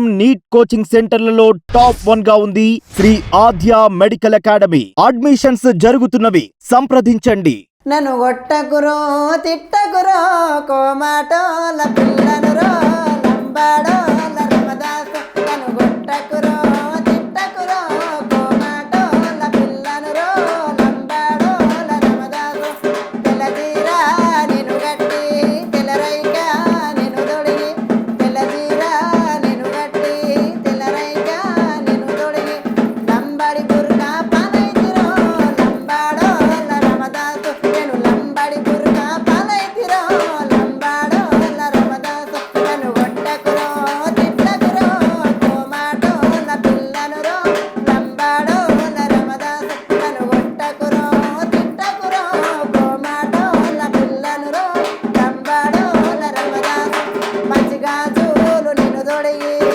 Neat coaching సెంటర్లలో top వన్గా ఉంది Shri Aadya medical academy admissions జరుగుతున్నవి. సంప్రదించండి. నన్ను ఒట్టగురో తిట్టగురో కోమాటోల உன்னையோடையே